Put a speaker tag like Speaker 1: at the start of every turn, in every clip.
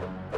Speaker 1: Bye.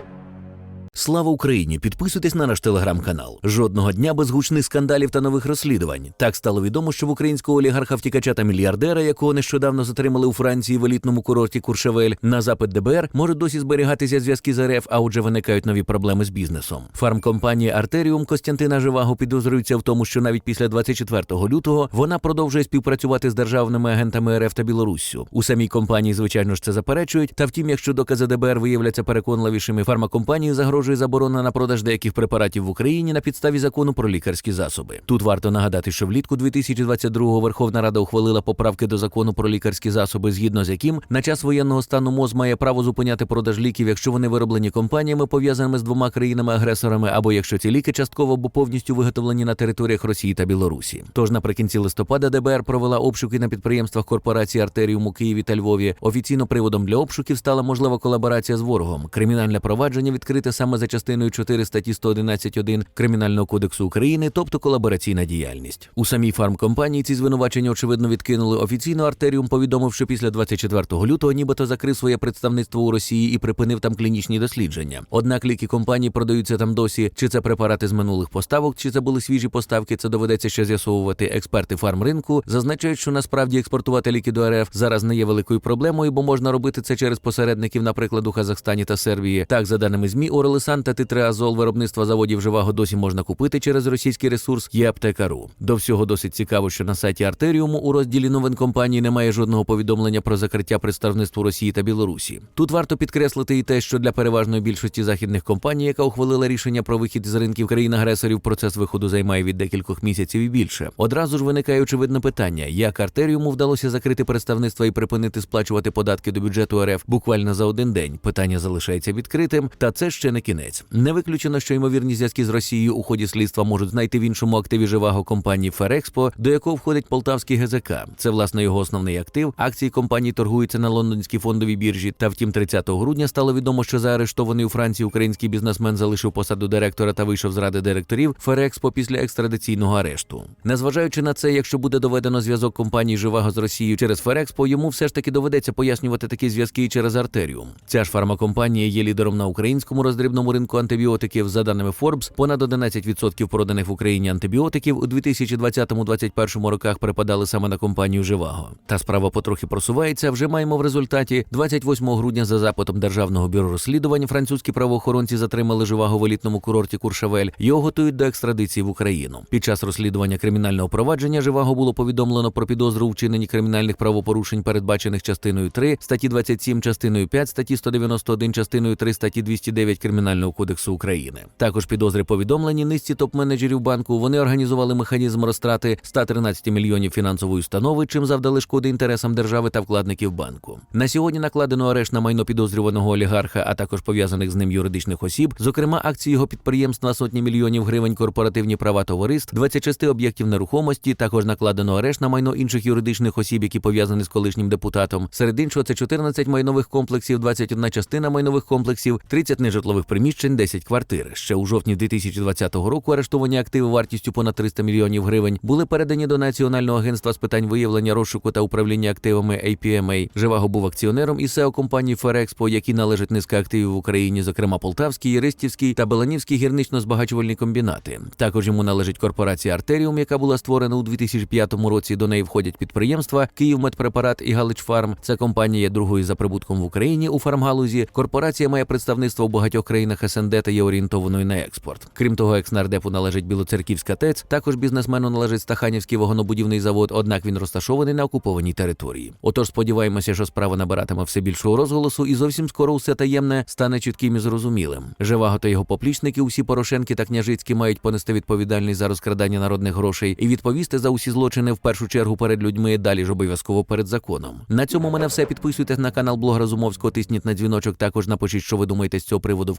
Speaker 1: Слава Україні! Підписуйтесь на наш телеграм-канал. Жодного дня без гучних скандалів та нових розслідувань. Так стало відомо, що в українського олігарха втікача та мільярдера, якого нещодавно затримали у Франції в елітному курорті Куршевель, на запит ДБР можуть досі зберігатися зв'язки з РФ, а отже виникають нові проблеми з бізнесом. Фармкомпанія Артеріум Костянтина Живаго підозрюється в тому, що навіть після 24 лютого вона продовжує співпрацювати з державними агентами РФ та Білоруссю. У самій компанії, звичайно ж, це заперечують. Та втім, якщо докази ДБР виявляться переконливішими, фармакомпанії загрожує заборона на продаж деяких препаратів в Україні на підставі закону про лікарські засоби. Тут варто нагадати, що влітку 2022-го Верховна Рада ухвалила поправки до закону про лікарські засоби, згідно з яким на час воєнного стану МОЗ має право зупиняти продаж ліків, якщо вони вироблені компаніями, пов'язаними з двома країнами-агресорами, або якщо ці ліки частково або повністю виготовлені на територіях Росії та Білорусі. Тож наприкінці листопада ДБР провела обшуки на підприємствах корпорації Артеріум у Києві та Львові. Офіційно приводом для обшуків стала можлива колаборація з ворогом. Кримінальне провадження відкрите саме за частиною 4 статті 111.1 Кримінального кодексу України, тобто колабораційна діяльність. У самій фармкомпанії ці звинувачення очевидно відкинули. Офіційно Артеріум повідомив, що після 24 лютого нібито закрив своє представництво у Росії і припинив там клінічні дослідження. Однак ліки компанії продаються там досі. Чи це препарати з минулих поставок, чи це були свіжі поставки, це доведеться ще з'ясовувати. Експерти фармринку зазначають, що насправді експортувати ліки до РФ зараз не є великою проблемою, бо можна робити це через посередників, наприклад, у Казахстані та Сербії. Так, за даними ЗМІ, Орелисан та титреазол виробництва заводів живаго досі можна купити через російський ресурс є аптекару. До всього досить цікаво, що на сайті Артеріуму у розділі новин компанії немає жодного повідомлення про закриття представництв у Росії та Білорусі. Тут варто підкреслити і те, що для переважної більшості західних компаній, яка ухвалила рішення про вихід з ринків країн-агресорів, процес виходу займає від декількох місяців і більше. Одразу ж виникає очевидне питання: як Артеріуму вдалося закрити представництва і припинити сплачувати податки до бюджету РФ буквально за один день. Питання залишається відкритим, та це ще не кінець. Не виключено, що ймовірні зв'язки з Росією у ході слідства можуть знайти в іншому активі живаго компанії Ферекспо, до якого входить полтавський ГЗК. Це власне його основний актив. Акції компанії торгуються на лондонській фондовій біржі. Та втім, 30 грудня стало відомо, що заарештований у Франції український бізнесмен залишив посаду директора та вийшов з ради директорів Ферекспо після екстрадиційного арешту. Незважаючи на це, якщо буде доведено зв'язок компанії Живаго з Росією через Ферекспо, йому все ж таки доведеться пояснювати такі зв'язки і через Артеріум. Ця ж фармакомпанія є лідером на українському роздрібному ринку антибіотиків. За даними Forbes, понад 11% проданих в Україні антибіотиків у 2020-2021 роках припадали саме на компанію Живаго. Та справа потрохи просувається. Вже маємо в результаті 28 грудня за запитом державного бюро розслідувань французькі правоохоронці затримали Живаго в елітному курорті Куршавель. Його готують до екстрадиції в Україну. Під час розслідування кримінального провадження Живаго було повідомлено про підозру у вчиненні кримінальних правопорушень, передбачених частиною 3 статті 27, частиною 5 статті 191, частиною 3 статті 209 Кримінального кодексу України. Також підозри повідомлені низці топ-менеджерів банку. Вони організували механізм розтрати 113 мільйонів фінансової установи, чим завдали шкоди інтересам держави та вкладників банку. На сьогодні накладено арешт на майно підозрюваного олігарха, а також пов'язаних з ним юридичних осіб, зокрема акції його підприємств на сотні мільйонів гривень, корпоративні права товариств, 26 об'єктів нерухомості. Також накладено арешт на майно інших юридичних осіб, які пов'язані з колишнім депутатом. Серед іншого це 14 майнових комплексів, 21 частина майнових комплексів, 30 нежитлових приміщень, 10 квартир. Ще у жовтні 2020 року арештовані активи вартістю понад 300 мільйонів гривень були передані до Національного агентства з питань виявлення розшуку та управління активами APMA. Живаго був акціонером і SEO компанії Ферекспо, які належать низка активів в Україні, зокрема Полтавський, Єристівський та Беланівський гірнично-збагачувальні комбінати. Також йому належить корпорація Артеріум, яка була створена у 2005 році. До неї входять підприємства Київмедпрепарат і Галичфарм. Це компанія є другою за прибутком в Україні у фармгалузі. Корпорація має представництво у багатьох країнах СНД та є орієнтованою на експорт. Крім того, екснардепу належить Білоцерківська ТЕЦ. Також бізнесмену належить Стаханівський вагонобудівний завод, однак він розташований на окупованій території. Отож, сподіваємося, що справа набиратиме все більшого розголосу, і зовсім скоро усе таємне стане чітким і зрозумілим. Живаго та його поплічники, усі Порошенки та Княжицькі мають понести відповідальність за розкрадання народних грошей і відповісти за усі злочини в першу чергу перед людьми, далі ж обов'язково перед законом. На цьому мене все. Підписуйтесь на канал Блог Разумовського, тисніть на дзвіночок. Також напишіть, що ви думаєте з цього приводу в